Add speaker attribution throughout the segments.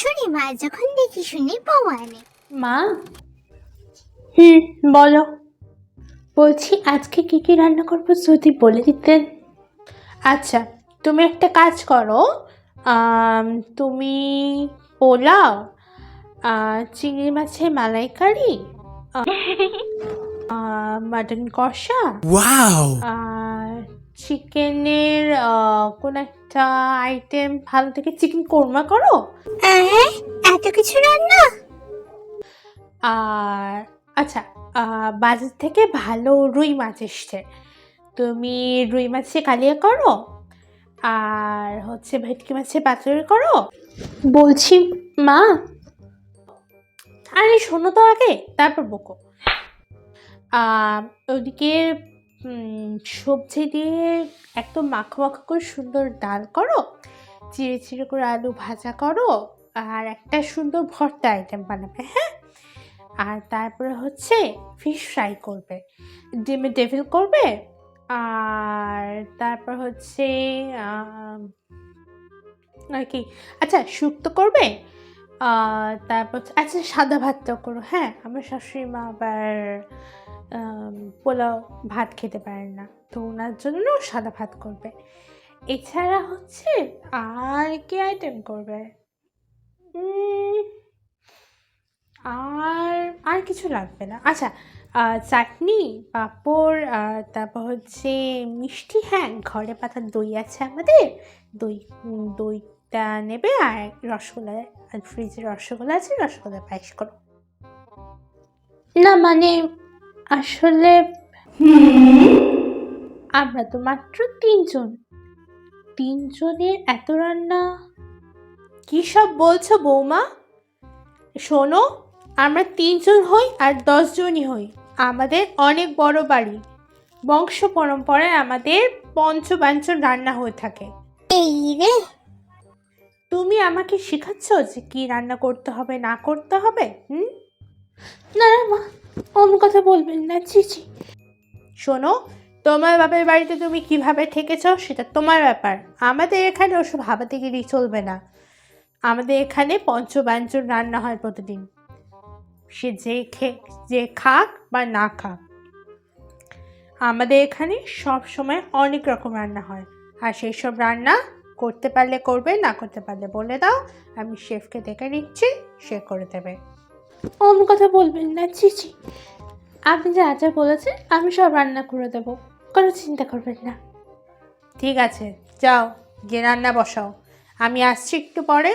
Speaker 1: শাশুড়ি মা যখন দেখি শুনি বউ আনে।
Speaker 2: মা? হুম বলো। বলছি আজকে কি কি রান্না করব যদি বলে দিতেন। আচ্ছা তুমি একটা কাজ করো। তুমি পোলাও চিংড়ি মাছের মালাইকারি মাটন কষা
Speaker 3: Wow!
Speaker 2: চিকেনের কোন একটা আইটেম ভালো থেকে চিকেন কোরমা করো।
Speaker 1: এত কিছু রান্না?
Speaker 2: আর আচ্ছা বাজার থেকে ভালো রুই মাছ এসছে। তুমি রুই মাছে কালিয়া করো আর হচ্ছে ভেটকি মাছের পাতুরি করো। বলছি মা। আরে শোনো তো আগে তারপর বকো। আহ, ওদিকে সবজি দিয়ে একদম মাখো মাখো করে সুন্দর ডাল করো, চিড়ে চিড়ে করে আলু ভাজা করো, আর একটা সুন্দর ভর্তা আইটেম বানাবে হ্যাঁ? আর তারপরে হচ্ছে ফিশ ফ্রাই করবে, ডিমে ডেভিল করবে, আর তারপর হচ্ছে আর কি আচ্ছা শুক্তো করবে তারপর আচ্ছা সাদা ভাতটাও করো। হ্যাঁ আমার শাশুড়ি মা আবার পোলাও ভাত খেতে পারেন না। তো ওনার জন্য সাদা ভাত করবে। এছাড়া হচ্ছে আর কি আইটেম করবে? আর আর কিছু লাগবে না। আচ্ছা চাটনি পাঁপড় তারপর হচ্ছে মিষ্টি। হ্যাঁ ঘরে পাতা দই আছে আমাদের। দই উম, দইটা নেবে আর রসগোল্লা আর ফ্রিজে রসগোল্লা আছে রসগোল্লা পায়েস করো। না মানে আসলে আমরা তো মাত্র তিনজন। তিনজনের এত রান্না? কী সব বলছো বৌমা? শোনো আমরা তিনজন হই আর দশজনই হই। আমাদের অনেক বড় বাড়ি। বংশ পরম্পরায় আমাদের পঞ্চবাঞ্চন রান্না হয়ে থাকে।
Speaker 1: এই রে!
Speaker 2: তুমি আমাকে শেখাচ্ছ যে কি রান্না করতে হবে না করতে হবে? হুম? না না মা অন্য কথা বলবেন না ছি শোনো তোমার বাপের বাড়িতে তুমি কীভাবে থেকেছ সেটা তোমার ব্যাপার। আমাদের এখানে ওসব হাবাতেগিরি চলবে না। আমাদের এখানে পঞ্চব্যঞ্জন রান্না হয় প্রতিদিন। সে যে খে যে খাক বা না খাক। আমাদের এখানে সব সময় অনেক রকম রান্না হয়। আর সেই সব রান্না করতে পারলে করবে না করতে পারলে বলে দাও। আমি শেফকে ডেকে নিচ্ছি সে করে দেবে। অন্য কথা বলবেন না ছি। আপনি যা যা বলেছেন আমি সব রান্না করে দেবো। কোনো চিন্তা করবেন না। ঠিক আছে যাও গিয়ে রান্না বসাও। আমি আসছি একটু পরে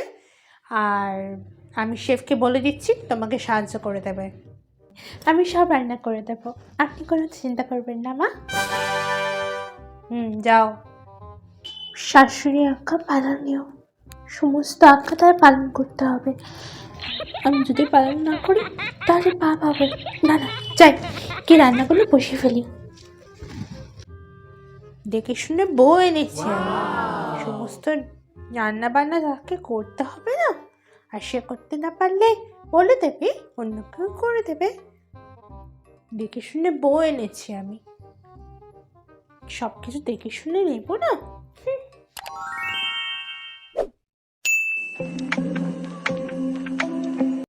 Speaker 2: আর আমি শেফকে বলে দিচ্ছি তোমাকে সাহায্য করে দেবে। আমি সব রান্না করে দেবো। আপনি কোনো চিন্তা করবেন না মা। হুম যাও। শাশুড়ি আজ্ঞা পালনীয় সমস্ত আজ্ঞা তার পালন করতে হবে। আমি যদি পালন না করি, তাহলে পাপ হবে না না, যাই, কি রান্নাগুলো বসে ফেলি। দেখে শুনে বউ এনেছি। সমস্ত রান্না বান্না তাকে করতে হবে না। আর সে করতে না পারলে বলে দেবে, অন্য কেউ করে দেবে। দেখে শুনে বউ এনেছি আমি। সব কিছু দেখে শুনে নেব না?